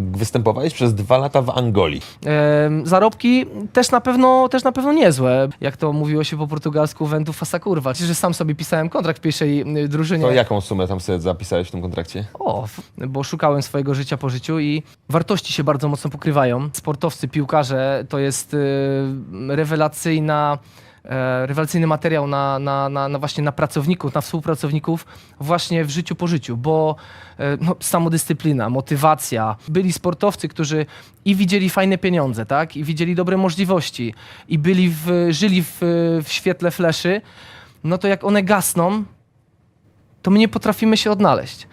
występowałeś przez dwa lata w Angolii. Em, zarobki też na pewno też na pewno niezłe. Jak to mówiło się po portugalsku, ventu fasa kurwa. Czyli, że sam sobie pisałem kontrakt w pierwszej y, drużynie. To jaką sumę tam sobie zapisałeś w tym kontrakcie? O, f- bo szukałem swojego życia po życiu i wartości się bardzo mocno pokrywają. Sportowcy, piłkarze to jest y, rewelacyjna. E, Rewelacyjny materiał na, na, na, na właśnie na pracowników, na współpracowników właśnie w życiu po życiu, bo e, no, samodyscyplina, motywacja. Byli sportowcy, którzy i widzieli fajne pieniądze, tak? I widzieli dobre możliwości, i byli w, żyli w, w świetle fleszy, no to jak one gasną, to my nie potrafimy się odnaleźć.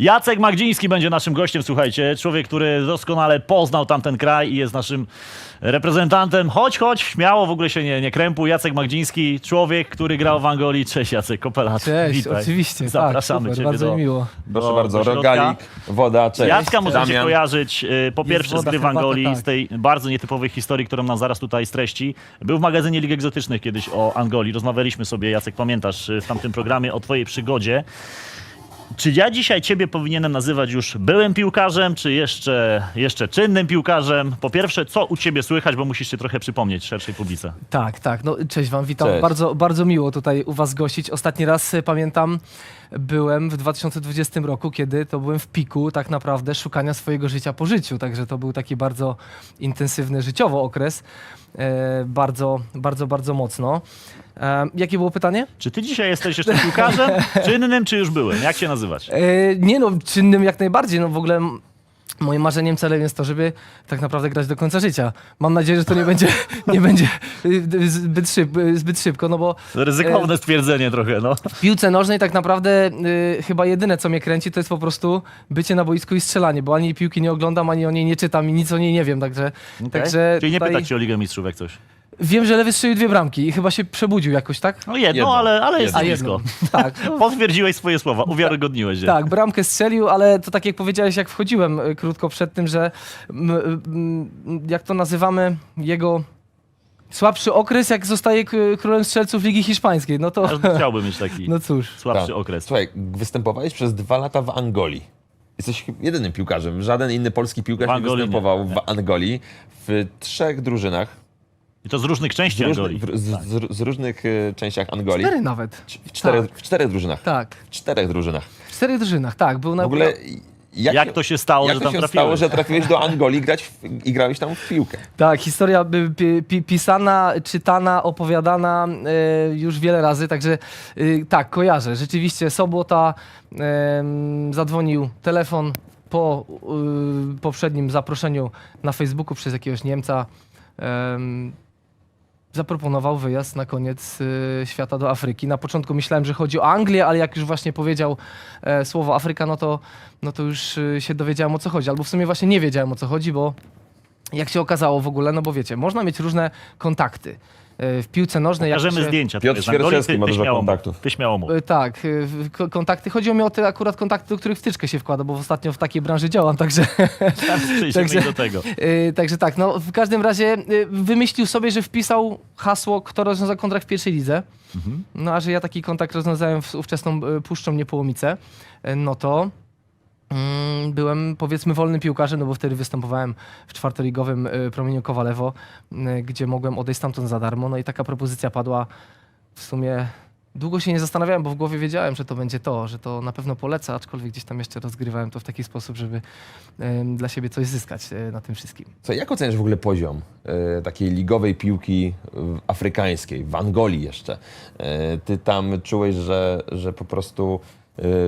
Jacek Magdziński będzie naszym gościem, słuchajcie. Człowiek, który doskonale poznał tamten kraj i jest naszym reprezentantem. Chodź, chodź, śmiało, w ogóle się nie, nie krępuj. Jacek Magdziński, człowiek, który grał w Angolii. Cześć Jacek, Kopelat. Cześć, Witaj. oczywiście. Zapraszamy tak, super, Ciebie bardzo do, mi miło. Proszę do, bardzo, do rogalik, woda, cześć. Jacka możecie Damian. kojarzyć y, po pierwsze z gry w Angolii, tak. z tej bardzo nietypowej historii, którą nam zaraz tutaj streści. Był w magazynie Lig Egzotycznych kiedyś o Angolii. Rozmawialiśmy sobie, Jacek, pamiętasz, y, w tamtym programie o twojej przygodzie. Czy ja dzisiaj ciebie powinienem nazywać już byłym piłkarzem, czy jeszcze, jeszcze czynnym piłkarzem? Po pierwsze, co u ciebie słychać, bo musisz się trochę przypomnieć szerszej publice. Tak, tak. No, cześć wam, witam. Cześć. Bardzo, bardzo miło tutaj u was gościć. Ostatni raz e, pamiętam, byłem w 2020 roku, kiedy to byłem w piku tak naprawdę szukania swojego życia po życiu. Także to był taki bardzo intensywny życiowo okres. E, bardzo, bardzo, bardzo mocno. E, jakie było pytanie? Czy ty dzisiaj jesteś jeszcze piłkarzem, czynnym, czy już byłem? Jak się nazywać? E, nie no, czynnym jak najbardziej. No w ogóle moim marzeniem, celem jest to, żeby tak naprawdę grać do końca życia. Mam nadzieję, że to nie będzie, nie będzie y, zbyt, szyb, zbyt szybko, no bo Ryzykowne stwierdzenie trochę, no. w piłce nożnej tak naprawdę y, chyba jedyne, co mnie kręci, to jest po prostu bycie na boisku i strzelanie, bo ani piłki nie oglądam, ani o niej nie czytam i nic o niej nie wiem, także, Okej. także Czyli nie tutaj pytać cię o Ligę Mistrzów jak coś. Wiem, że Lewy strzelił dwie bramki i chyba się przebudził jakoś, tak? No jedno, Jedno. ale, ale jest A blisko. jedną. Tak. no, Potwierdziłeś swoje słowa, uwiarygodniłeś je. Tak, bramkę strzelił, ale to tak jak powiedziałeś, jak wchodziłem y, krótko przed tym, że m, m, jak to nazywamy, jego słabszy okres, jak zostaje k- królem strzelców Ligi Hiszpańskiej, no to, Każdy chciałby mieć taki no cóż. słabszy Tak. okres. Słuchaj, występowałeś przez dwa lata w Angolii. Jesteś jedynym piłkarzem. Żaden inny polski piłkarz W nie Angolii nie, występował nie. w Angolii w trzech drużynach. I to z różnych Z, części Angolii. w, z, z, z różnych e, częściach Angolii. Cztery nawet. W, czterech, Tak. w czterech drużynach. Tak, W czterech drużynach. w czterech drużynach, tak. Był na W ogóle jak, Jak to się stało, jak że to tam się trafiłeś? stało, że trafiłeś do Angolii grać w, i grałeś tam w piłkę? Tak, historia by, pi, pi, pisana, czytana, opowiadana e, już wiele razy, także e, tak, kojarzę. Rzeczywiście sobota em, zadzwonił telefon po y, poprzednim zaproszeniu na Facebooku przez jakiegoś Niemca. em, zaproponował wyjazd na koniec y, świata do Afryki. Na początku myślałem, że chodzi o Anglię, ale jak już właśnie powiedział e, słowo Afryka, no to, no to już y, się dowiedziałem o co chodzi. Albo w sumie właśnie nie wiedziałem o co chodzi, bo jak się okazało w ogóle, no bo wiecie, można mieć różne kontakty. E, W piłce nożnej... jak Pokażemy się, zdjęcia. Piotr z. Świerczewski ma dużo kontaktów. Ty śmiało mów. E, Tak, e, kontakty. Chodziło mi o te akurat kontakty, do których wtyczkę się wkłada, bo ostatnio w takiej branży działam, także... Także- do tego. Yy, także tak, no w każdym razie wymyślił sobie, że wpisał hasło, kto rozwiąza kontrakt w pierwszej lidze. Mhm. No a że ja taki kontakt rozwiązałem w ówczesną Puszczą Niepołomice, no to byłem powiedzmy wolnym piłkarzem, no bo wtedy występowałem w czwartoligowym yy, promieniu Kowalewo, yy, gdzie mogłem odejść stamtąd za darmo. No i taka propozycja padła w sumie... Długo się nie zastanawiałem, bo w głowie wiedziałem, że to będzie to, że to na pewno polecę, aczkolwiek gdzieś tam jeszcze rozgrywałem to w taki sposób, żeby dla siebie coś zyskać e, na tym wszystkim. Co, jak oceniasz w ogóle poziom e, takiej ligowej piłki afrykańskiej, w Angolii jeszcze? E, ty tam czułeś, że, że po prostu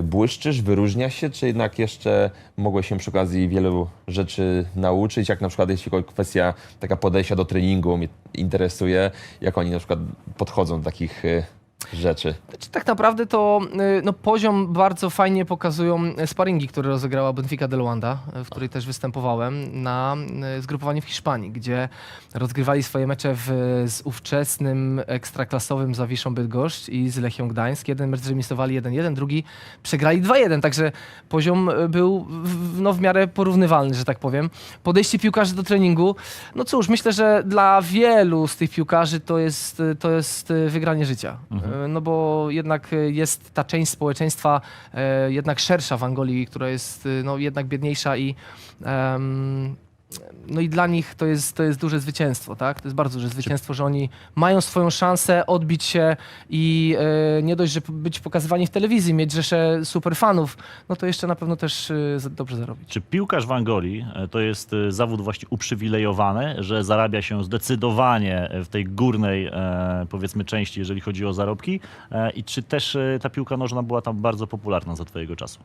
błyszczysz, wyróżnia się, czy jednak jeszcze mogłeś się przy okazji wielu rzeczy nauczyć, jak na przykład jeśli kwestia taka podejścia do treningu mnie interesuje, jak oni na przykład podchodzą do takich e, rzeczy. Znaczy, tak naprawdę to y, no, poziom bardzo fajnie pokazują sparingi, które rozegrała Benfica de Luanda, y, w której też występowałem na y, zgrupowaniu w Hiszpanii, gdzie rozgrywali swoje mecze w, z ówczesnym ekstraklasowym Zawiszą Bydgoszcz i z Lechią Gdańsk. Jeden mecz zremisowali 1-1, drugi przegrali 2-1, także poziom y, był w, no, w miarę porównywalny, że tak powiem. Podejście piłkarzy do treningu, no cóż, myślę, że dla wielu z tych piłkarzy to jest, y, to jest y, wygranie życia. Y, No bo jednak y, jest ta część społeczeństwa e, jednak szersza w Angolii, która jest no, jednak biedniejsza i em, no i dla nich to jest, to jest duże zwycięstwo, tak? To jest bardzo duże zwycięstwo, że oni mają swoją szansę odbić się i e, nie dość, że być pokazywani w telewizji, mieć rzesze superfanów, no to jeszcze na pewno też e, dobrze zarobić. Czy piłkarz w Angolii e, to jest e, zawód właśnie uprzywilejowany, że zarabia się zdecydowanie w tej górnej, e, powiedzmy, części, jeżeli chodzi o zarobki? E, I czy też e, ta piłka nożna była tam bardzo popularna za twojego czasu?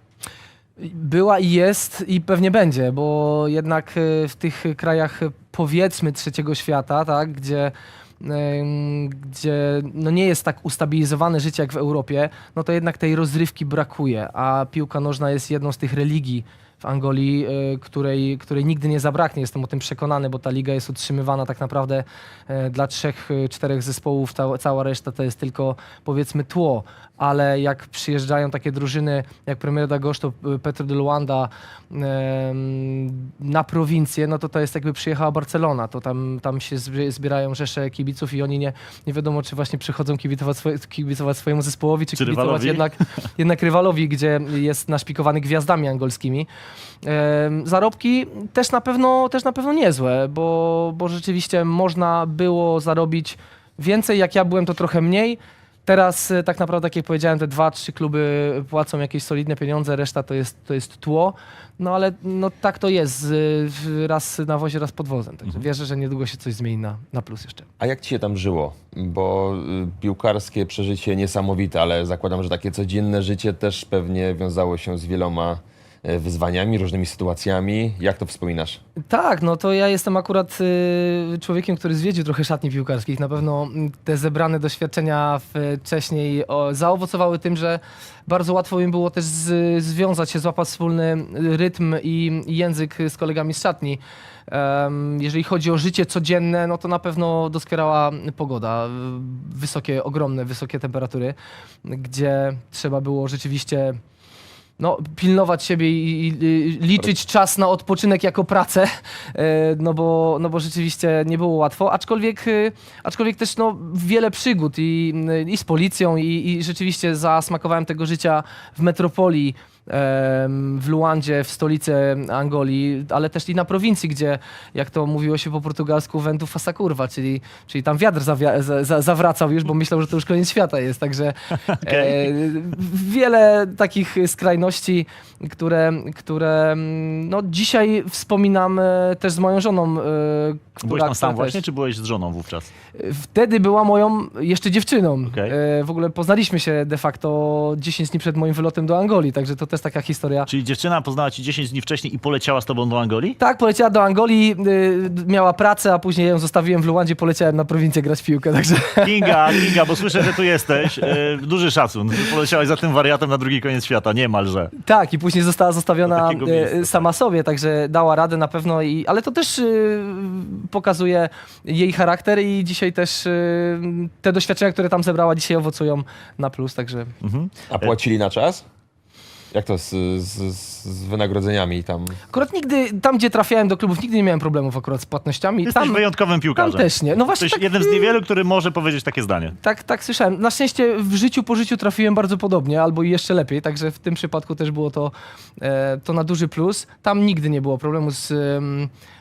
Była i jest i pewnie będzie, bo jednak e, w tych krajach e, powiedzmy trzeciego świata, tak, gdzie, gdzie no nie jest tak ustabilizowane życie jak w Europie, no to jednak tej rozrywki brakuje, a piłka nożna jest jedną z tych religii w Angolii, e, której, której nigdy nie zabraknie. Jestem o tym przekonany, bo ta liga jest utrzymywana tak naprawdę dla trzech, czterech zespołów. Ta, cała reszta to jest tylko powiedzmy tło. Ale jak przyjeżdżają takie drużyny jak Premier d'Agosto, e, Petro de Luanda na prowincję, no to to jest jakby przyjechała Barcelona. To tam, tam się zbie- zbierają rzesze kibiców i oni nie, nie wiadomo, czy właśnie przychodzą kibicować, swoje, kibicować swojemu zespołowi, czy, Czy kibicować rywalowi? jednak, jednak rywalowi, gdzie jest naszpikowany gwiazdami angolskimi. Zarobki też na pewno, też na pewno niezłe, bo, bo rzeczywiście można było zarobić więcej. Jak ja byłem, to trochę mniej. Teraz e, tak naprawdę, tak jak powiedziałem, te dwa, trzy kluby płacą jakieś solidne pieniądze, reszta to jest, to jest tło. No ale no, tak to jest, z- w- raz na wozie, raz pod wozem. Także wierzę, że niedługo się coś zmieni na, na plus jeszcze. A jak ci się tam żyło? Bo y, piłkarskie przeżycie niesamowite, ale zakładam, że takie codzienne życie też pewnie wiązało się z wieloma y, wyzwaniami, różnymi sytuacjami. Jak to wspominasz? Tak, no to ja jestem akurat y, człowiekiem, który zwiedził trochę szatni piłkarskich. Na pewno mm, te zebrane doświadczenia wcześniej o, zaowocowały tym, że bardzo łatwo mi było też z, związać się, złapać wspólny rytm i, język z kolegami z szatni. Jeżeli chodzi o życie codzienne, no to na pewno doskwierała pogoda. Wysokie, ogromne, wysokie temperatury, gdzie trzeba było rzeczywiście no, pilnować siebie i, i, i liczyć czas na odpoczynek jako pracę, e, no bo, no bo rzeczywiście nie było łatwo, aczkolwiek, e, aczkolwiek też no, wiele przygód i, i z policją i, i rzeczywiście zasmakowałem tego życia w metropolii, w Luandzie, w stolicy Angolii, ale też i na prowincji, gdzie, jak to mówiło się po portugalsku, ventu fasa curva, czyli, czyli tam wiatr zawia- za, za, zawracał już, bo myślał, że to już koniec świata jest, także Okej. e, wiele takich skrajności, które, które mm, no, dzisiaj wspominam e, też z moją żoną. e, która, Byłeś tam sam która właśnie, też- czy byłeś z żoną wówczas? Wtedy była moją jeszcze dziewczyną. Okej. E, w ogóle poznaliśmy się de facto 10 dni przed moim wylotem do Angolii, także to też taka historia. Czyli dziewczyna poznała ci 10 dni wcześniej i poleciała z tobą do Angolii? Tak, poleciała do Angolii, y, miała pracę, a później ją zostawiłem w Luandzie, poleciałem na prowincję grać w piłkę, także Kinga, Kinga, bo słyszę, że tu jesteś. E, duży szacun. Poleciałeś za tym wariatem na drugi koniec świata, niemalże. Tak, i później została zostawiona takiego miejsca, e, sama sobie, także dała radę na pewno, i, ale to też pokazuje jej charakter i dzisiaj też te doświadczenia, które tam zebrała, dzisiaj owocują na plus, także Mhm. A płacili na czas? Jak to z, z, z wynagrodzeniami tam? akurat nigdy, tam gdzie trafiałem do klubów, nigdy nie miałem problemów akurat z płatnościami. Jesteś Tam, wyjątkowym tam piłkarzem. też nie. No właśnie Jesteś tak, jednym z niewielu, który może powiedzieć takie zdanie. tak, tak słyszałem. Na szczęście w życiu po życiu trafiłem bardzo podobnie, albo i jeszcze lepiej, także w tym przypadku też było to, e, to na duży plus. Tam nigdy nie było problemu z,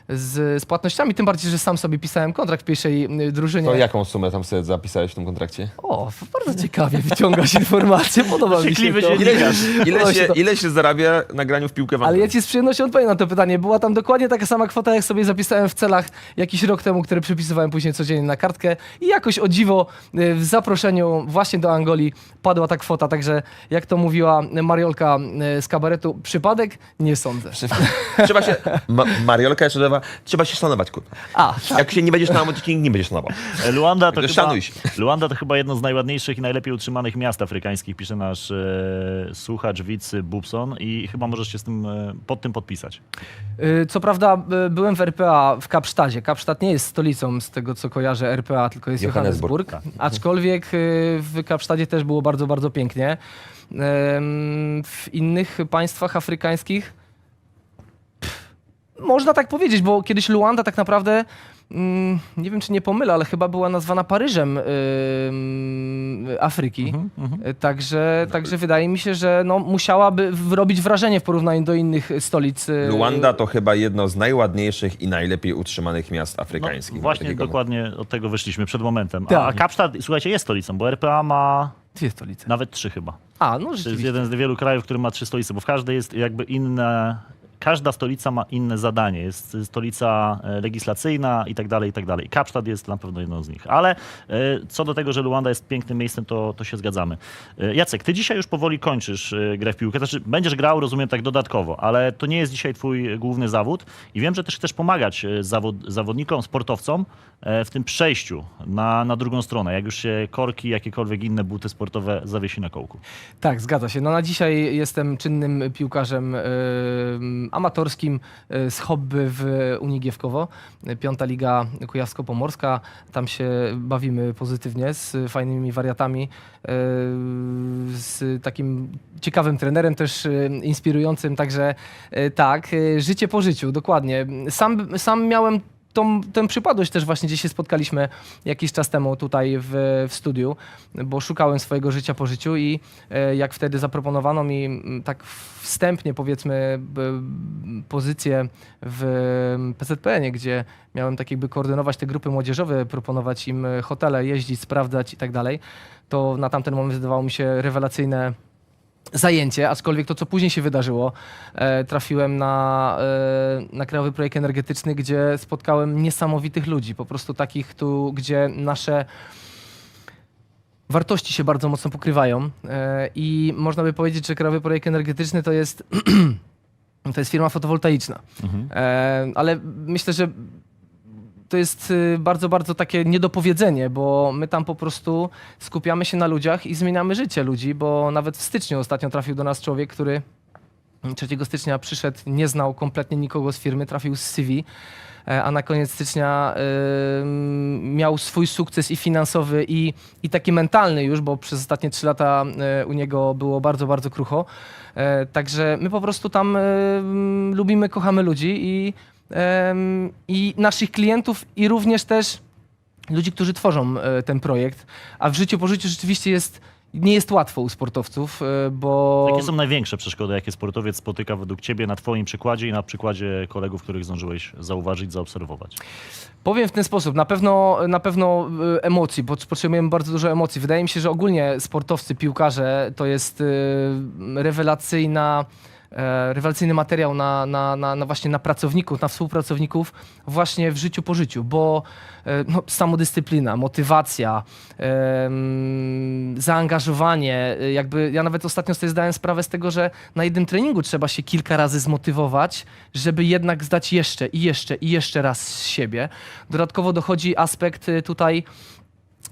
z, z płatnościami, tym bardziej, że sam sobie pisałem kontrakt w pierwszej y, drużynie. To jaką sumę tam sobie zapisałeś w tym kontrakcie? O, bardzo ciekawie wyciągasz informacje, podoba mi się to. dziennikarz. Ile się ile się zarabia na graniu w piłkę w Ale ja ci z przyjemnością odpowiem na to pytanie. Była tam dokładnie taka sama kwota, jak sobie zapisałem w celach jakiś rok temu, które przypisywałem później codziennie na kartkę i jakoś o dziwo y, w zaproszeniu właśnie do Angolii padła ta kwota. Także jak to mówiła Mariolka y, z kabaretu, przypadek? Nie sądzę. Trzeba się... Ma Mariolka jeszcze trzeba się szanować, kurwa. A, tak. Jak się nie będziesz szanował, to nikt nie będzie szanował. E, Luanda to, chyba, szanuj się. Luanda to chyba jedno z najładniejszych i najlepiej utrzymanych miast afrykańskich, pisze nasz e, słuchacz Wicy Bubson i chyba możesz się z tym, e, pod tym podpisać. Y, Co prawda y, byłem w RPA w Kapsztadzie. Kapsztad nie jest stolicą z tego, co kojarzę RPA, tylko jest Johannesburg, Johannesburg. Aczkolwiek y, w Kapsztadzie też było bardzo, bardzo pięknie. W innych państwach afrykańskich można tak powiedzieć, bo kiedyś Luanda tak naprawdę mm, nie wiem, czy nie pomylę, ale chyba była nazwana Paryżem ym, Afryki. Y, Także, także wydaje mi się, że no, musiałaby robić wrażenie w porównaniu do innych stolic. y, Luanda to chyba jedno z najładniejszych i najlepiej utrzymanych miast No, afrykańskich. właśnie Takiego- dokładnie od tego wyszliśmy przed momentem. A, Tak. a Kapsztad, słuchajcie, jest stolicą, bo RPA ma Dwie stolice. nawet trzy chyba. A, no To jest jeden z wielu krajów, który ma trzy stolice, bo w każdej jest jakby inne. Każda stolica ma inne zadanie. Jest stolica e, legislacyjna i tak dalej, i tak dalej. Kapsztad jest na pewno jedną z nich. Ale e, co do tego, że Luanda jest pięknym miejscem, to, to się zgadzamy. E, Jacek, ty dzisiaj już powoli kończysz grę w piłkę. Znaczy, będziesz grał, rozumiem, tak dodatkowo, ale to nie jest dzisiaj twój główny zawód. I wiem, że też chcesz pomagać zawod, zawodnikom, sportowcom w tym przejściu na, na drugą stronę, jak już się korki, jakiekolwiek inne buty sportowe zawiesi na kołku. Tak, zgadza się. No na dzisiaj jestem czynnym piłkarzem y, amatorskim y, z hobby w Unii Giewkowo. Y, Piąta Liga Kujawsko-Pomorska. Tam się bawimy pozytywnie z fajnymi wariatami, y, z takim ciekawym trenerem też y, inspirującym. Także tak, życie po życiu, dokładnie. Sam, sam miałem tą, tę przypadłość też właśnie, gdzie się spotkaliśmy jakiś czas temu tutaj w, w studiu, bo szukałem swojego życia po życiu i e, jak wtedy zaproponowano mi tak wstępnie powiedzmy pozycję w PZPN-ie, gdzie miałem tak jakby koordynować te grupy młodzieżowe, proponować im hotele, jeździć, sprawdzać i tak dalej, to na tamten moment wydawało mi się rewelacyjne zajęcie, aczkolwiek to, co później się wydarzyło, e, trafiłem na, e, na Krajowy Projekt Energetyczny, gdzie spotkałem niesamowitych ludzi, po prostu takich, tu, gdzie nasze wartości się bardzo mocno pokrywają e, i można by powiedzieć, że Krajowy Projekt Energetyczny to jest, to jest firma fotowoltaiczna. E, ale myślę, że to jest y, bardzo, bardzo takie niedopowiedzenie, bo my tam po prostu skupiamy się na ludziach i zmieniamy życie ludzi, bo nawet w styczniu ostatnio trafił do nas człowiek, który 3 stycznia przyszedł, nie znał kompletnie nikogo z firmy, trafił z CV, e, a na koniec stycznia ym, miał swój sukces i finansowy, i, i taki mentalny już, bo przez ostatnie 3 lata e, u niego było bardzo, bardzo krucho. E, Także my po prostu tam ym, lubimy, kochamy ludzi i, i naszych klientów, i również też ludzi, którzy tworzą e, ten projekt. A w życiu po życiu rzeczywiście jest, nie jest łatwo u sportowców, e, bo... Jakie są największe przeszkody, jakie sportowiec spotyka według ciebie na twoim przykładzie i na przykładzie kolegów, których zdążyłeś zauważyć, zaobserwować? Powiem w ten sposób, na pewno, na pewno y, emocji, bo potrzebujemy bardzo dużo emocji. Wydaje mi się, że ogólnie sportowcy, piłkarze to jest rewelacyjna, e, rewelacyjny materiał na, na, na, na właśnie na pracowników, na współpracowników właśnie w życiu po życiu, bo e, no, samodyscyplina, motywacja, em, zaangażowanie, y, jakby ja nawet ostatnio sobie zdałem sprawę z tego, że na jednym treningu trzeba się kilka razy zmotywować, żeby jednak zdać jeszcze i jeszcze i jeszcze raz z siebie. Dodatkowo dochodzi aspekt tutaj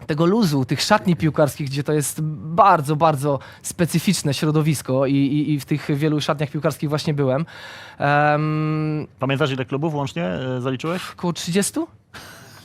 tego luzu, tych szatni piłkarskich, gdzie to jest bardzo, bardzo specyficzne środowisko i, i, i w tych wielu szatniach piłkarskich właśnie byłem. Um, Pamiętasz, ile klubów łącznie e, zaliczyłeś? około 30?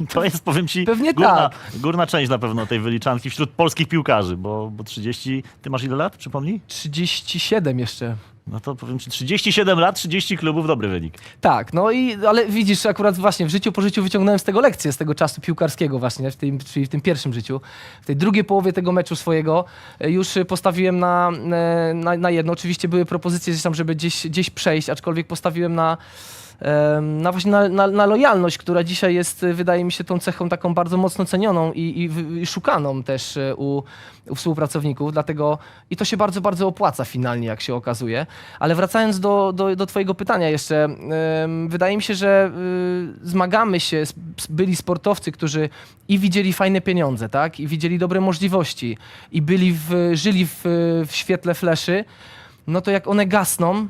To jest, powiem ci, Pewnie górna, tak. górna część na pewno tej wyliczanki wśród polskich piłkarzy, bo, bo 30... Ty masz ile lat, przypomnij? 37 jeszcze. No to powiem ci, 37 lat, 30 klubów, dobry wynik. Tak, no i ale widzisz, akurat właśnie w życiu po życiu wyciągnąłem z tego lekcję, z tego czasu piłkarskiego właśnie, w tym, czyli w tym pierwszym życiu. W tej drugiej połowie tego meczu swojego e, już postawiłem na, e, na, na jedno. Oczywiście były propozycje żeby gdzieś, gdzieś przejść, aczkolwiek postawiłem na na właśnie na, na, na lojalność, która dzisiaj jest, y, wydaje mi się, tą cechą taką bardzo mocno cenioną i, i, i szukaną też y, u, u współpracowników, dlatego i to się bardzo, bardzo opłaca finalnie, jak się okazuje. Ale wracając do, do, do twojego pytania jeszcze, wydaje mi się, że y, zmagamy się, byli sportowcy, którzy i widzieli fajne pieniądze, tak, i widzieli dobre możliwości, i byli w, żyli w, w świetle fleszy, no to jak one gasną,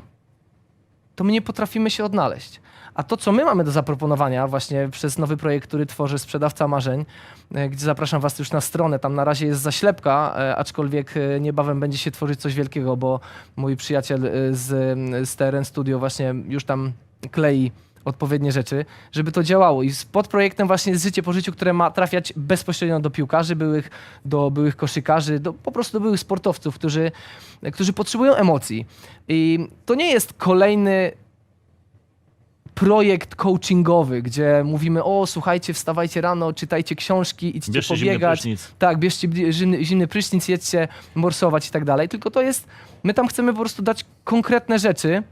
to my nie potrafimy się odnaleźć. A to, co my mamy do zaproponowania właśnie przez nowy projekt, który tworzy Sprzedawca Marzeń, e, gdzie zapraszam Was już na stronę, tam na razie jest zaślepka, e, aczkolwiek e, niebawem będzie się tworzyć coś wielkiego, bo mój przyjaciel z, z TRN Studio właśnie już tam klei odpowiednie rzeczy, żeby to działało. I pod projektem właśnie jest życie po życiu, które ma trafiać bezpośrednio do piłkarzy, byłych, do byłych koszykarzy, do, po prostu do byłych sportowców, którzy, którzy potrzebują emocji. I to nie jest kolejny projekt coachingowy, gdzie mówimy, o słuchajcie, wstawajcie rano, czytajcie książki, idźcie Bierzcie zimny pobiegać. prysznic. Tak, bierzcie zimny, zimny prysznic, jedźcie morsować i tak dalej. Tylko to jest, my tam chcemy po prostu dać konkretne rzeczy,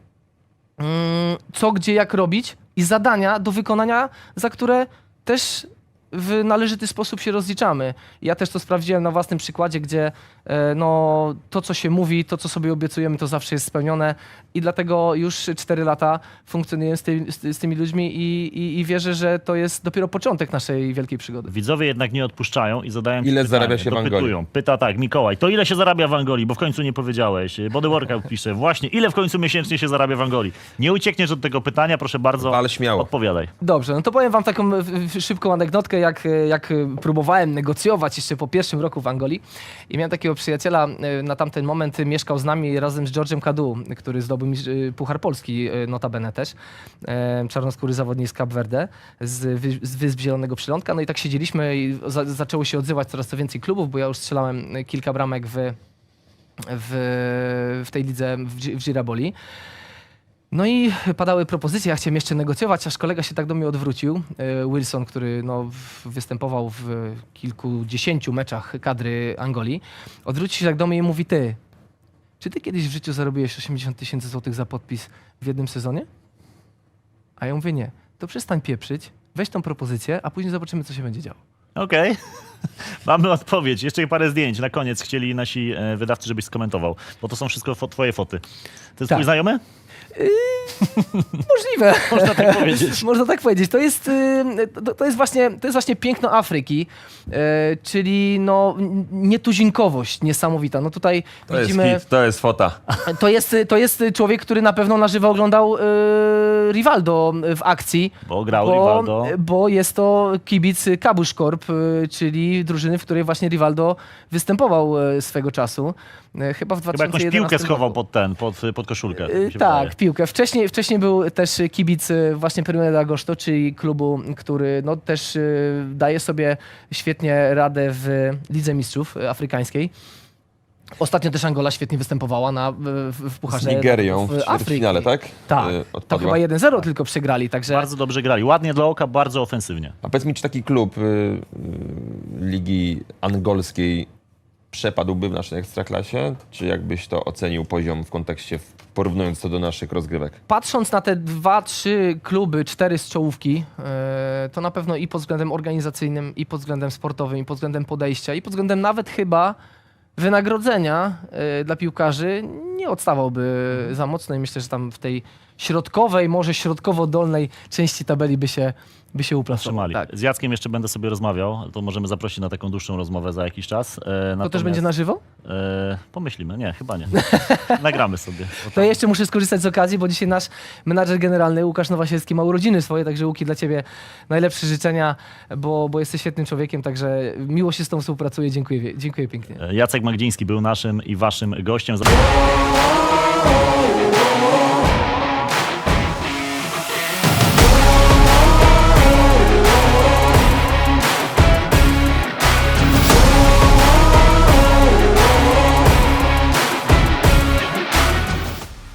co, gdzie, jak robić i zadania do wykonania, za które też w należyty sposób się rozliczamy. Ja też to sprawdziłem na własnym przykładzie, gdzie e, no, to, co się mówi, to, co sobie obiecujemy, to zawsze jest spełnione i dlatego już 4 lata funkcjonujemy z, ty, z, z tymi ludźmi i, i, i wierzę, że to jest dopiero początek naszej wielkiej przygody. Widzowie jednak nie odpuszczają i zadają Ile pytanie, zarabia się w Angolii? Pyta tak, Mikołaj, to ile się zarabia w Angolii? Bo w końcu nie powiedziałeś. Body Workout pisze, właśnie, ile w końcu miesięcznie się zarabia w Angolii? Nie uciekniesz od tego pytania, proszę bardzo. Ale śmiało. Odpowiadaj. Dobrze, no to powiem wam taką szybką anegdotkę, jak, e, jak e, próbowałem negocjować jeszcze po pierwszym roku w Angolii i miałem takiego przyjaciela, e, na tamten moment mieszkał z nami razem z George'em Kadu, który zdobył Puchar Polski, notabene też, czarnoskóry zawodnik z Cap Verde, z, z Wysp Zielonego Przylądka, no i tak siedzieliśmy i za, zaczęło się odzywać coraz to więcej klubów, bo ja już strzelałem kilka bramek w, w, w tej lidze w, w Giraboli. No i padały propozycje, ja chciałem jeszcze negocjować, aż kolega się tak do mnie odwrócił. e, Wilson, który no, występował w kilkudziesięciu meczach kadry Angolii. Odwrócił się tak do mnie i mówi, ty, czy ty kiedyś w życiu zarobiłeś 80 tysięcy złotych za podpis w jednym sezonie? A ja mówię, nie. To przestań pieprzyć, weź tą propozycję, a później zobaczymy, co się będzie działo. Okej. Mamy odpowiedź. Jeszcze parę zdjęć. Na koniec chcieli nasi e, wydawcy, żebyś skomentował, bo to są wszystko fo- twoje foty. To jest Tak. twój znajomy? Możliwe. Można tak powiedzieć. Można tak powiedzieć. To jest, y, to, to jest, właśnie, to jest właśnie piękno Afryki, y, czyli no, nietuzinkowość niesamowita. No tutaj To widzimy... jest hit, to jest fota. To jest, to jest człowiek, który na pewno na żywo oglądał Rivaldo w akcji. Bo grał bo, Rivaldo. Bo jest to kibic Kabusz Corp, czyli drużyny, w której właśnie Rivaldo występował swego czasu. Chyba w 2011 Chyba jakąś piłkę schował pod ten, pod, pod koszulkę. Się Tak, piłkę. Wcześniej, wcześniej był też kibic y, właśnie Perunia de Agosto, czyli klubu, który no, też y, daje sobie świetnie radę w Lidze Mistrzów Afrykańskiej. Ostatnio też Angola świetnie występowała na, w, w Z Pucharze Nigerią w w ćwierćfinale, tak? Tak, Y, to odpadła. chyba 1-0 tylko przegrali, także Bardzo dobrze grali. Ładnie dla oka, bardzo ofensywnie. A powiedz mi, czy taki klub y, y, ligi angolskiej przepadłby w naszej ekstraklasie? Czy jakbyś to ocenił poziom w kontekście, porównując to do naszych rozgrywek? patrząc na te dwa, trzy kluby, cztery z czołówki, e, to na pewno i pod względem organizacyjnym, i pod względem sportowym, i pod względem podejścia, i pod względem nawet chyba wynagrodzenia e, dla piłkarzy nie odstawałby za mocno i myślę, że tam w tej środkowej, może środkowo-dolnej części tabeli by się, by się uplasował. Tak. Z Jackiem jeszcze będę sobie rozmawiał, to możemy zaprosić na taką dłuższą rozmowę za jakiś czas. E, To też będzie na żywo? E, pomyślimy, nie, chyba nie. Nagramy sobie. To jeszcze muszę skorzystać z okazji, bo dzisiaj nasz menadżer generalny Łukasz Nowasielski ma urodziny swoje, także Łuki dla ciebie najlepsze życzenia, bo, bo jesteś świetnym człowiekiem, także miło się z tą współpracuję. Dziękuję, dziękuję pięknie. E, Jacek Magdziński był naszym i waszym gościem.